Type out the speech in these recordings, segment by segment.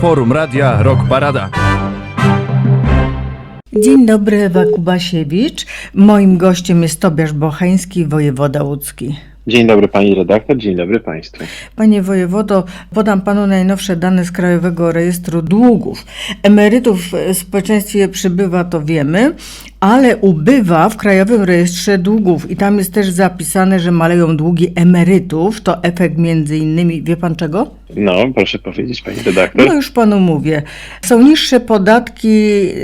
Forum Radia Rock Parada. Dzień dobry, Ewa Kubasiewicz. Moim gościem jest Tobiasz Bochański, wojewoda łódzki. Dzień dobry pani redaktor, dzień dobry państwu. Panie wojewodo, podam panu najnowsze dane z Krajowego Rejestru Długów. Emerytów w społeczeństwie przybywa, to wiemy, ale ubywa w Krajowym Rejestrze Długów i tam jest też zapisane, że maleją długi emerytów. To efekt między innymi, wie pan czego? No, proszę powiedzieć pani redaktor. No już panu mówię. Są niższe podatki,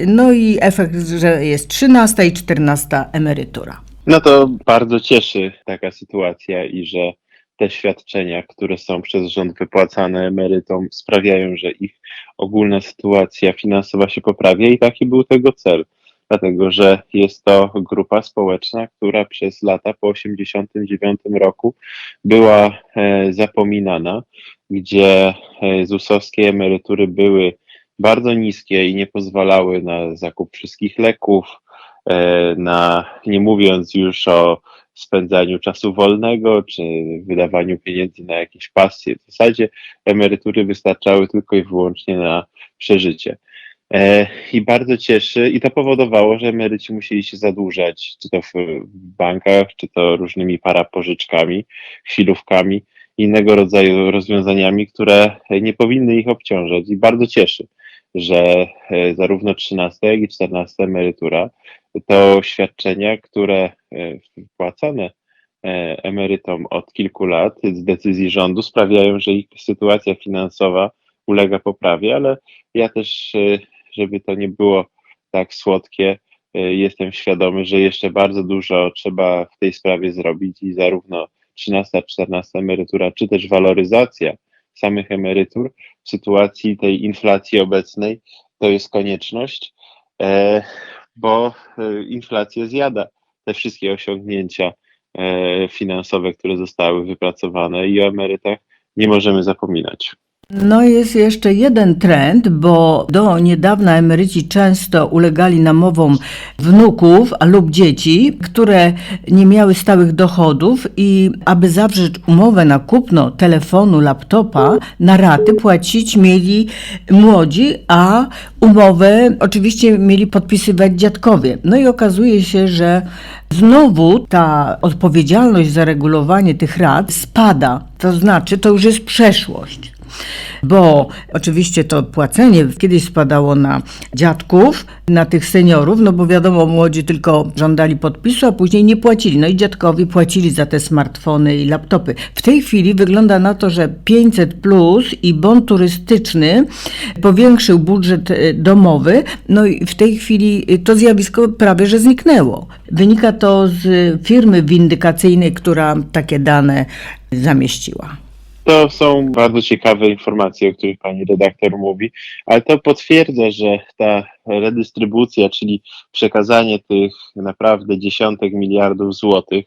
no i efekt, że jest 13 i 14 emerytura. No to bardzo cieszy taka sytuacja i że te świadczenia, które są przez rząd wypłacane emerytom, sprawiają, że ich ogólna sytuacja finansowa się poprawia i taki był tego cel. Dlatego, że jest to grupa społeczna, która przez lata po 1989 roku była e, zapominana, gdzie e, ZUS-owskie emerytury były bardzo niskie i nie pozwalały na zakup wszystkich leków, na, nie mówiąc już o spędzaniu czasu wolnego, czy wydawaniu pieniędzy na jakieś pasje. W zasadzie emerytury wystarczały tylko i wyłącznie na przeżycie. E, I bardzo cieszy, i to powodowało, że emeryci musieli się zadłużać, czy to w bankach, czy to różnymi parapożyczkami, chwilówkami, innego rodzaju rozwiązaniami, które nie powinny ich obciążać. I bardzo cieszy, że e, zarówno 13, jak i 14 emerytura to świadczenia, które e, wpłacane e, emerytom od kilku lat z decyzji rządu sprawiają, że ich sytuacja finansowa ulega poprawie, ale ja też, żeby to nie było tak słodkie, jestem świadomy, że jeszcze bardzo dużo trzeba w tej sprawie zrobić i zarówno 13, 14 emerytura, czy też waloryzacja samych emerytur w sytuacji tej inflacji obecnej to jest konieczność, e, bo e, inflacja zjada te wszystkie osiągnięcia e, finansowe, które zostały wypracowane i o emerytach nie możemy zapominać. No jest jeszcze jeden trend, bo do niedawna emeryci często ulegali namowom wnuków lub dzieci, które nie miały stałych dochodów i aby zawrzeć umowę na kupno telefonu, laptopa, na raty płacić mieli młodzi, a umowę oczywiście mieli podpisywać dziadkowie. No i okazuje się, że znowu ta odpowiedzialność za regulowanie tych rat spada. To znaczy, to już jest przeszłość bo oczywiście to płacenie kiedyś spadało na dziadków, na tych seniorów, no bo wiadomo, młodzi tylko żądali podpisu, a później nie płacili. No i dziadkowie płacili za te smartfony i laptopy. W tej chwili wygląda na to, że 500 plus i bon turystyczny powiększył budżet e, domowy, no i w tej chwili e, to zjawisko prawie że zniknęło. Wynika to z firmy windykacyjnej, która takie dane zamieściła. To są bardzo ciekawe informacje, o których pani redaktor mówi, ale to potwierdza, że ta redystrybucja, czyli przekazanie tych naprawdę dziesiątek miliardów złotych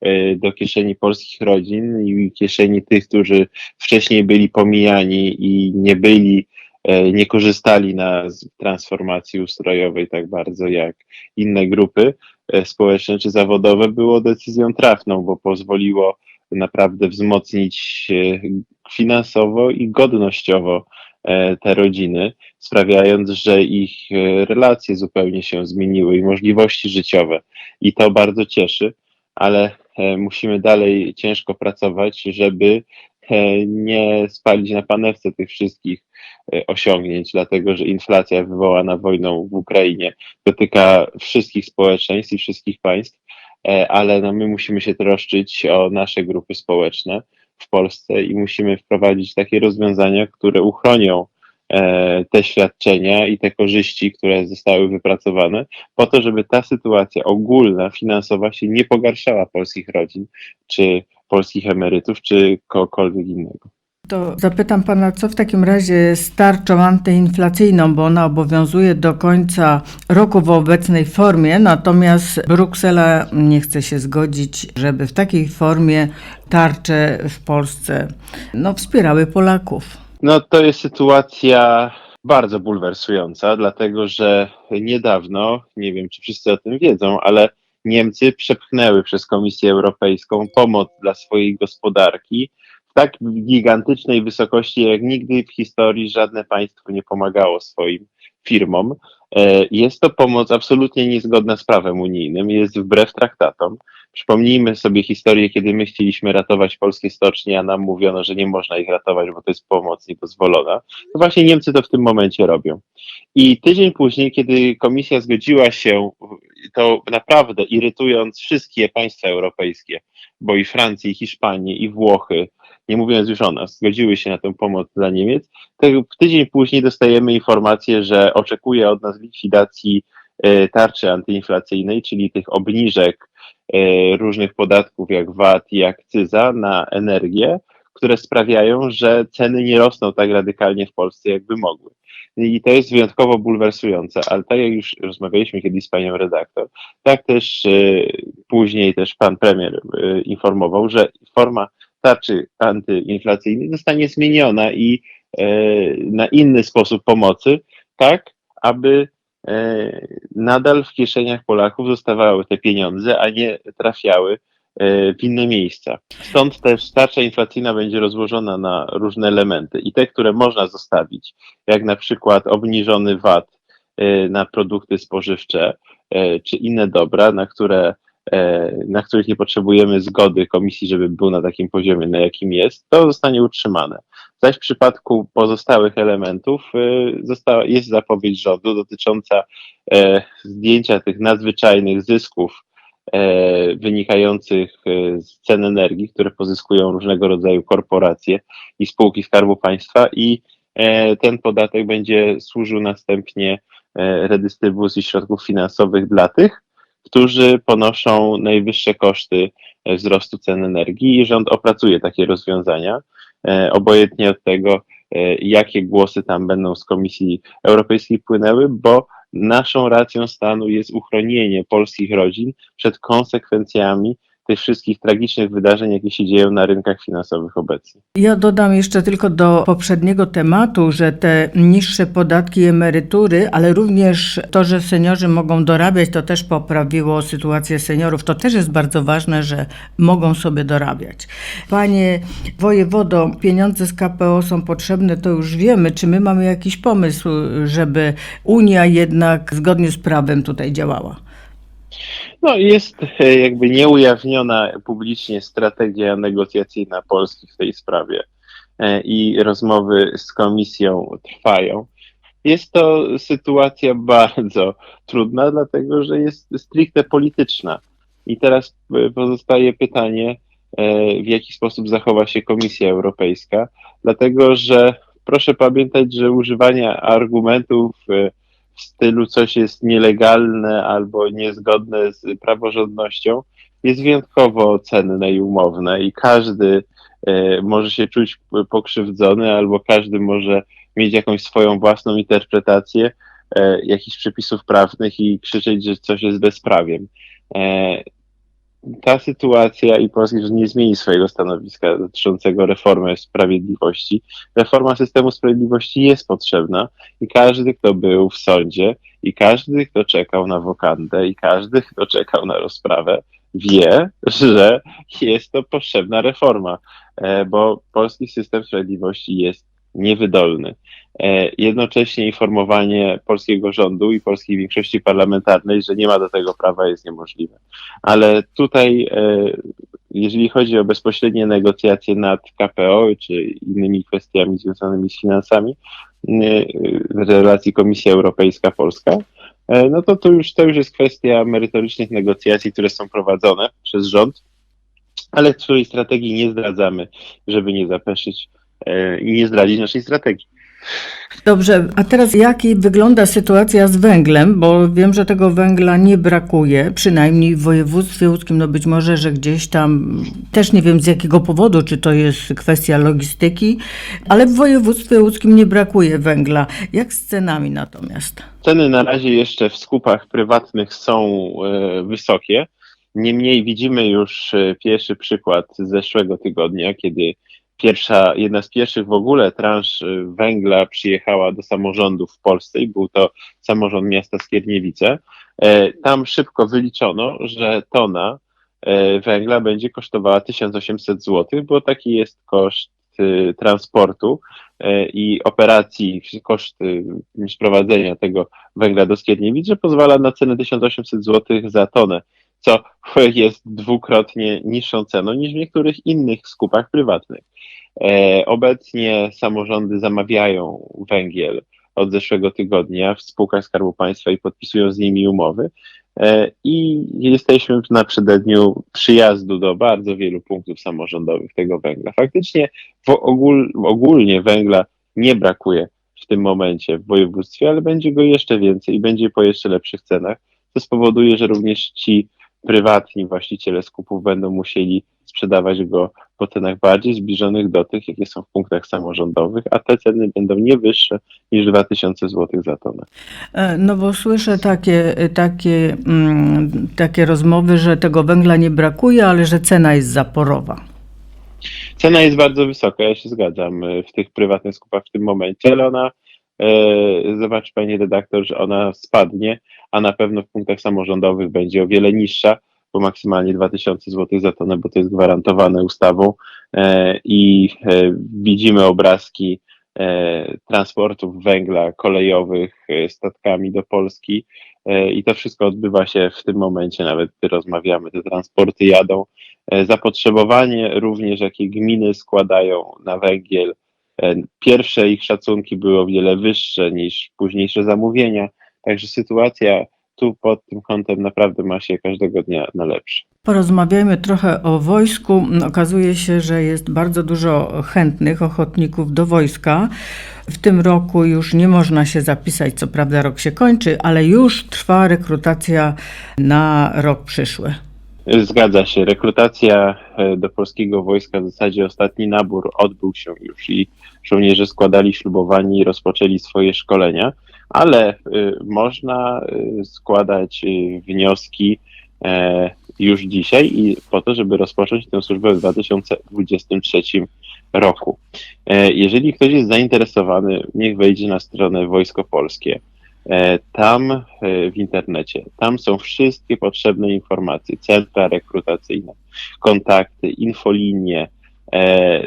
e, do kieszeni polskich rodzin i kieszeni tych, którzy wcześniej byli pomijani i nie byli, e, nie korzystali na transformacji ustrojowej tak bardzo jak inne grupy e, społeczne czy zawodowe, było decyzją trafną, bo pozwoliło naprawdę wzmocnić e, finansowo i godnościowo e, te rodziny, sprawiając, że ich e, relacje zupełnie się zmieniły i możliwości życiowe. I to bardzo cieszy, ale musimy dalej ciężko pracować, żeby nie spalić na panewce tych wszystkich osiągnięć, dlatego że inflacja wywołana wojną w Ukrainie dotyka wszystkich społeczeństw i wszystkich państw ale no my musimy się troszczyć o nasze grupy społeczne w Polsce i musimy wprowadzić takie rozwiązania, które uchronią e, te świadczenia i te korzyści, które zostały wypracowane, po to, żeby ta sytuacja ogólna, finansowa się nie pogarszała polskich rodzin, czy polskich emerytów, czy kogokolwiek innego. To zapytam pana, co w takim razie z tarczą antyinflacyjną, bo ona obowiązuje do końca roku w obecnej formie, natomiast Bruksela nie chce się zgodzić, żeby w takiej formie tarcze w Polsce no, wspierały Polaków. No to jest sytuacja bardzo bulwersująca, dlatego że niedawno, nie wiem czy wszyscy o tym wiedzą, ale Niemcy przepchnęły przez Komisję Europejską pomoc dla swojej gospodarki tak gigantycznej wysokości, jak nigdy w historii żadne państwo nie pomagało swoim firmom. E, Jest to pomoc absolutnie niezgodna z prawem unijnym, jest wbrew traktatom. Przypomnijmy sobie historię, kiedy my chcieliśmy ratować polskie stocznie, a nam mówiono, że nie można ich ratować, bo to jest pomoc niedozwolona. To właśnie Niemcy to w tym momencie robią. I tydzień później, kiedy komisja zgodziła się, to naprawdę irytując wszystkie państwa europejskie, bo i Francję, i Hiszpanię, i Włochy, nie mówiąc już o nas, zgodziły się na tę pomoc dla Niemiec, tydzień później dostajemy informację, że oczekuje od nas likwidacji e, tarczy antyinflacyjnej, czyli tych obniżek e, różnych podatków jak VAT i akcyza na energię, które sprawiają, że ceny nie rosną tak radykalnie w Polsce, jakby mogły. I to jest wyjątkowo bulwersujące, ale tak jak już rozmawialiśmy kiedyś z panią redaktor, tak też e, później też pan premier e, informował, że forma tarczy antyinflacyjnej zostanie zmieniona i e, na inny sposób pomocy, tak aby e, nadal w kieszeniach Polaków zostawały te pieniądze, a nie trafiały e, w inne miejsca. Stąd też tarcza inflacyjna będzie rozłożona na różne elementy i te, które można zostawić, jak na przykład obniżony VAT na produkty spożywcze czy inne dobra, na które na których nie potrzebujemy zgody komisji, żeby był na takim poziomie, na jakim jest, to zostanie utrzymane. Zaś w przypadku pozostałych elementów y, została, jest zapowiedź rządu dotycząca e, zdjęcia tych nadzwyczajnych zysków e, wynikających e, z cen energii, które pozyskują różnego rodzaju korporacje i spółki Skarbu Państwa i e, ten podatek będzie służył następnie e, redystrybucji środków finansowych dla tych, którzy ponoszą najwyższe koszty e, wzrostu cen energii i rząd opracuje takie rozwiązania, e, obojętnie od tego, e, jakie głosy tam będą z Komisji Europejskiej płynęły, bo naszą racją stanu jest uchronienie polskich rodzin przed konsekwencjami tych wszystkich tragicznych wydarzeń, jakie się dzieją na rynkach finansowych obecnie. Ja dodam jeszcze tylko do poprzedniego tematu, że te niższe podatki i emerytury, ale również to, że seniorzy mogą dorabiać, to też poprawiło sytuację seniorów. To też jest bardzo ważne, że mogą sobie dorabiać. Panie wojewodo, pieniądze z KPO są potrzebne, to już wiemy. Czy my mamy jakiś pomysł, żeby Unia jednak zgodnie z prawem tutaj działała? No jest e, jakby nieujawniona publicznie strategia negocjacyjna Polski w tej sprawie e, i rozmowy z komisją trwają. Jest to sytuacja bardzo trudna, dlatego że jest stricte polityczna. I teraz e, pozostaje pytanie, w jaki sposób zachowa się Komisja Europejska, dlatego że proszę pamiętać, że używanie argumentów w stylu coś jest nielegalne albo niezgodne z praworządnością jest wyjątkowo cenne i umowne i każdy e, może się czuć pokrzywdzony albo każdy może mieć jakąś swoją własną interpretację e, jakichś przepisów prawnych i krzyczeć, że coś jest bezprawiem. E, ta sytuacja i polski rząd nie zmieni swojego stanowiska dotyczącego reformy sprawiedliwości. Reforma systemu sprawiedliwości jest potrzebna i każdy, kto był w sądzie, i każdy, kto czekał na wokandę, i każdy, kto czekał na rozprawę, wie, że jest to potrzebna reforma, e, bo polski system sprawiedliwości jest niewydolny. E, Jednocześnie informowanie polskiego rządu i polskiej większości parlamentarnej, że nie ma do tego prawa, jest niemożliwe. Ale tutaj, e, jeżeli chodzi o bezpośrednie negocjacje nad KPO czy innymi kwestiami związanymi z finansami, e, w relacji Komisja Europejska-Polska, no to to już, to już jest kwestia merytorycznych negocjacji, które są prowadzone przez rząd, ale której strategii nie zdradzamy, żeby nie zapeszyć i nie zdradzić naszej strategii. Dobrze, a teraz jak wygląda sytuacja z węglem, bo wiem, że tego węgla nie brakuje, przynajmniej w województwie łódzkim, no być może, że gdzieś tam, też nie wiem z jakiego powodu, czy to jest kwestia logistyki, ale w województwie łódzkim nie brakuje węgla. Jak z cenami natomiast? Ceny na razie jeszcze w skupach prywatnych są e, wysokie. Niemniej widzimy już e, pierwszy przykład z zeszłego tygodnia, kiedy pierwsza, jedna z pierwszych w ogóle transz e, węgla przyjechała do samorządów w Polsce i był to samorząd miasta Skierniewice. E, Tam szybko wyliczono, że tona e, węgla będzie kosztowała 1800 zł, bo taki jest koszt e, transportu e, i operacji, koszt sprowadzenia tego węgla do Skierniewic, że pozwala na cenę 1800 zł za tonę, co jest dwukrotnie niższą ceną niż w niektórych innych skupach prywatnych. E, Obecnie samorządy zamawiają węgiel od zeszłego tygodnia w spółkach Skarbu Państwa i podpisują z nimi umowy. E, I jesteśmy na przededniu przyjazdu do bardzo wielu punktów samorządowych tego węgla. Faktycznie ogól, ogólnie węgla nie brakuje w tym momencie w województwie, ale będzie go jeszcze więcej i będzie po jeszcze lepszych cenach, co spowoduje, że również ci prywatni właściciele skupów będą musieli sprzedawać go po cenach bardziej zbliżonych do tych, jakie są w punktach samorządowych, a te ceny będą nie wyższe niż 2000 zł za tonę. E, No bo słyszę takie, takie, mm, takie rozmowy, że tego węgla nie brakuje, ale że cena jest zaporowa. Cena jest bardzo wysoka, ja się zgadzam e, w tych prywatnych skupach w tym momencie, ale ona, e, zobacz panie redaktor, że ona spadnie, a na pewno w punktach samorządowych będzie o wiele niższa, bo maksymalnie 2000 zł za tonę, bo to jest gwarantowane ustawą. E, i e, widzimy obrazki e, transportów węgla kolejowych statkami do Polski. I to wszystko odbywa się w tym momencie, nawet gdy rozmawiamy, te transporty jadą. Zapotrzebowanie również, jakie gminy składają na węgiel, pierwsze ich szacunki były o wiele wyższe niż późniejsze zamówienia, także sytuacja tu pod tym kątem naprawdę ma się każdego dnia na lepsze. Porozmawiajmy trochę o wojsku. Okazuje się, że jest bardzo dużo chętnych ochotników do wojska. W tym roku już nie można się zapisać, co prawda rok się kończy, ale już trwa rekrutacja na rok przyszły. Zgadza się. Rekrutacja e, do polskiego wojska, w zasadzie ostatni nabór odbył się już i żołnierze składali ślubowanie i rozpoczęli swoje szkolenia, ale y, można y, składać y, wnioski e, już dzisiaj i po to, żeby rozpocząć tę służbę w 2023 roku. E, Jeżeli ktoś jest zainteresowany, niech wejdzie na stronę Wojsko Polskie. E, Tam w internecie, tam są wszystkie potrzebne informacje, centra rekrutacyjne, kontakty, infolinie,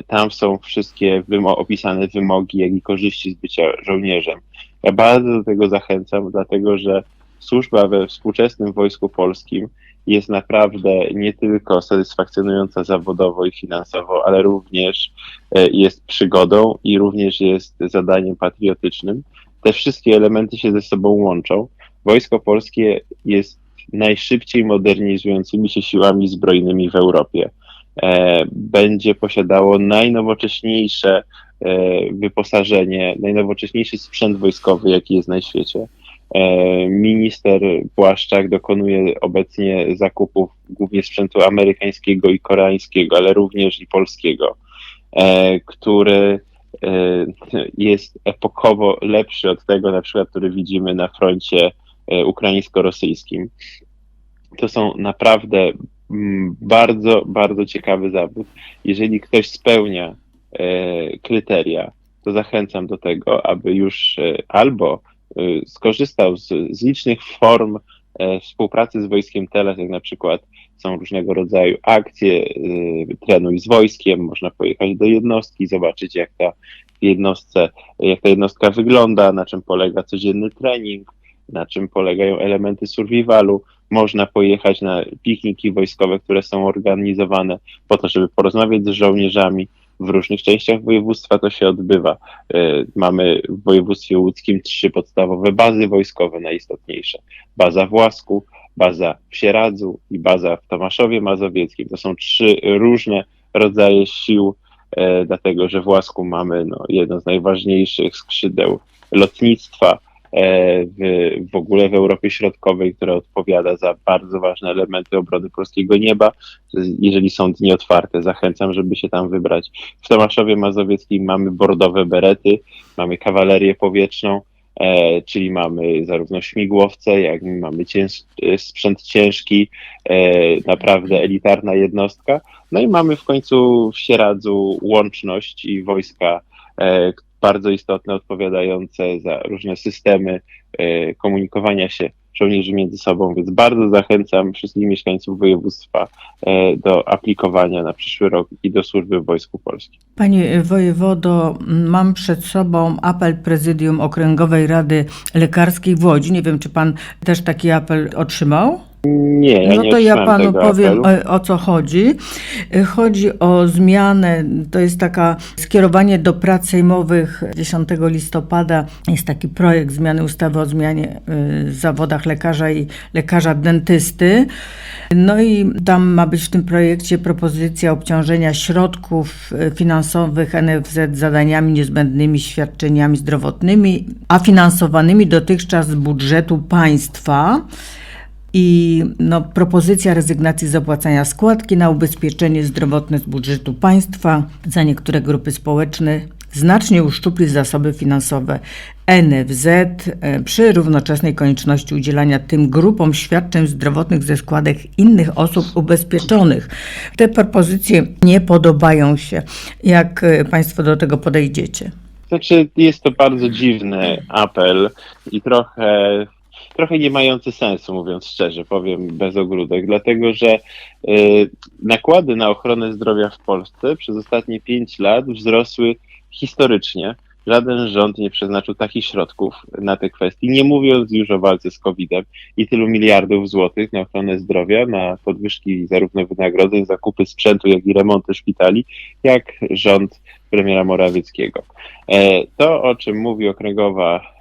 tam są wszystkie wymo- opisane wymogi, jak i korzyści z bycia żołnierzem. Ja bardzo do tego zachęcam, dlatego że służba we współczesnym Wojsku Polskim jest naprawdę nie tylko satysfakcjonująca zawodowo i finansowo, ale również e, jest przygodą i również jest zadaniem patriotycznym te wszystkie elementy się ze sobą łączą. Wojsko Polskie jest najszybciej modernizującymi się siłami zbrojnymi w Europie. E, będzie posiadało najnowocześniejsze e, wyposażenie, najnowocześniejszy sprzęt wojskowy, jaki jest na świecie. E, minister Błaszczak dokonuje obecnie zakupów głównie sprzętu amerykańskiego i koreańskiego, ale również i polskiego, który jest epokowo lepszy od tego, na przykład, który widzimy na froncie ukraińsko-rosyjskim. To są naprawdę bardzo, bardzo ciekawy zawód. Jeżeli ktoś spełnia e, kryteria, to zachęcam do tego, aby już e, albo e, skorzystał z, z licznych form współpracy z wojskiem Teles, jak na przykład są różnego rodzaju akcje, trenuj z wojskiem, można pojechać do jednostki, zobaczyć jak ta jednostce, jak ta jednostka wygląda, na czym polega codzienny trening, na czym polegają elementy survivalu. Można pojechać na pikniki wojskowe, które są organizowane po to, żeby porozmawiać z żołnierzami. W różnych częściach województwa to się odbywa. Y, Mamy w województwie łódzkim trzy podstawowe bazy wojskowe, najistotniejsze. Baza w Łasku, baza w Sieradzu i baza w Tomaszowie Mazowieckim. To są trzy różne rodzaje sił, e, dlatego że w Łasku mamy no, jedno z najważniejszych skrzydeł lotnictwa e, w, w ogóle w Europie Środkowej, które odpowiada za bardzo ważne elementy obrony polskiego nieba. Jeżeli są dni otwarte, zachęcam, żeby się tam wybrać. W Tomaszowie Mazowieckim mamy bordowe berety, mamy kawalerię powietrzną, e, czyli mamy zarówno śmigłowce, jak i mamy cięż, e, sprzęt ciężki, e, naprawdę elitarna jednostka. No i mamy w końcu w Sieradzu łączność i wojska e, bardzo istotne, odpowiadające za różne systemy e, komunikowania się żołnierzy między sobą, więc bardzo zachęcam wszystkich mieszkańców województwa e, do aplikowania na przyszły rok i do służby w Wojsku Polskim. Panie wojewodo, mam przed sobą apel Prezydium Okręgowej Rady Lekarskiej w Łodzi. Nie wiem, czy pan też taki apel otrzymał? Nie, ja No to ja panu powiem o, o co chodzi. Y, Chodzi o zmianę, to jest taka skierowanie do prac sejmowych 10 listopada. Jest taki projekt zmiany ustawy o zmianie w zawodach lekarza i lekarza dentysty. No i tam ma być w tym projekcie propozycja obciążenia środków finansowych NFZ zadaniami niezbędnymi świadczeniami zdrowotnymi, a finansowanymi dotychczas z budżetu państwa i no, propozycja rezygnacji z opłacania składki na ubezpieczenie zdrowotne z budżetu państwa za niektóre grupy społeczne znacznie uszczupli zasoby finansowe NFZ e, przy równoczesnej konieczności udzielania tym grupom świadczeń zdrowotnych ze składek innych osób ubezpieczonych. Te propozycje nie podobają się. Jak e, Państwo do tego podejdziecie? Znaczy, jest to bardzo dziwny apel i trochę, trochę nie mający sensu, mówiąc szczerze, powiem bez ogródek, dlatego że y, nakłady na ochronę zdrowia w Polsce przez ostatnie 5 lat wzrosły historycznie. Żaden rząd nie przeznaczył takich środków na te kwestie, nie mówiąc już o walce z COVID-em i tylu miliardów złotych na ochronę zdrowia, na podwyżki zarówno wynagrodzeń, zakupy sprzętu, jak i remonty szpitali, jak rząd premiera Morawieckiego. E, To, o czym mówi Okręgowa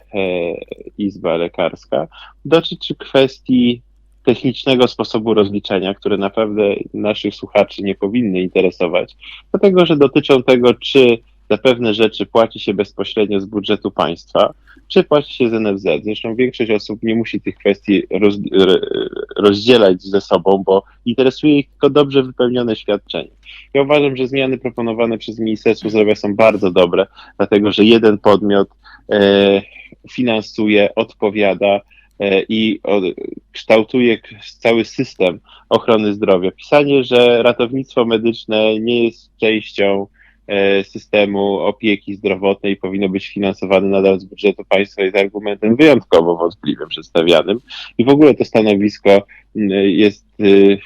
Izba Lekarska, dotyczy kwestii technicznego sposobu rozliczenia, które naprawdę naszych słuchaczy nie powinny interesować, dlatego że dotyczą tego, czy za pewne rzeczy płaci się bezpośrednio z budżetu państwa, czy płaci się z NFZ. Zresztą większość osób nie musi tych kwestii roz, rozdzielać ze sobą, bo interesuje ich tylko dobrze wypełnione świadczenie. Ja uważam, że zmiany proponowane przez Ministerstwo Zdrowia są bardzo dobre, dlatego że jeden podmiot e, finansuje, odpowiada e, i kształtuje cały system ochrony zdrowia. Pisanie, że ratownictwo medyczne nie jest częścią e, systemu opieki zdrowotnej i powinno być finansowane nadal z budżetu państwa jest argumentem wyjątkowo wątpliwym przedstawianym. I w ogóle to stanowisko jest y,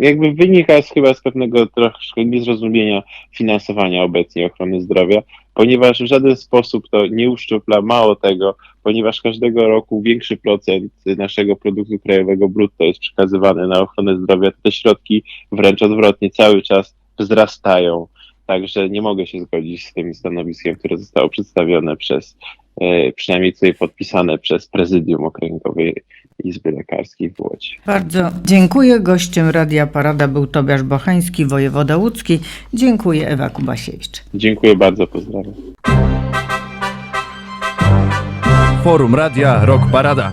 jakby wynika z, chyba z pewnego troszkę niezrozumienia finansowania obecnie ochrony zdrowia, ponieważ w żaden sposób to nie uszczupla, mało tego, ponieważ każdego roku większy procent naszego produktu krajowego brutto jest przekazywany na ochronę zdrowia, te środki wręcz odwrotnie cały czas wzrastają. Także nie mogę się zgodzić z tym stanowiskiem, które zostało przedstawione przez, e, przynajmniej tutaj podpisane przez Prezydium Okręgowej Izby Lekarskiej w Łodzi. Bardzo dziękuję. Gościem Radia Parada był Tobiasz Bochański, wojewoda łódzki. Dziękuję Ewa Kubasiewicz. Dziękuję bardzo, pozdrawiam. Forum Radia Rock Parada.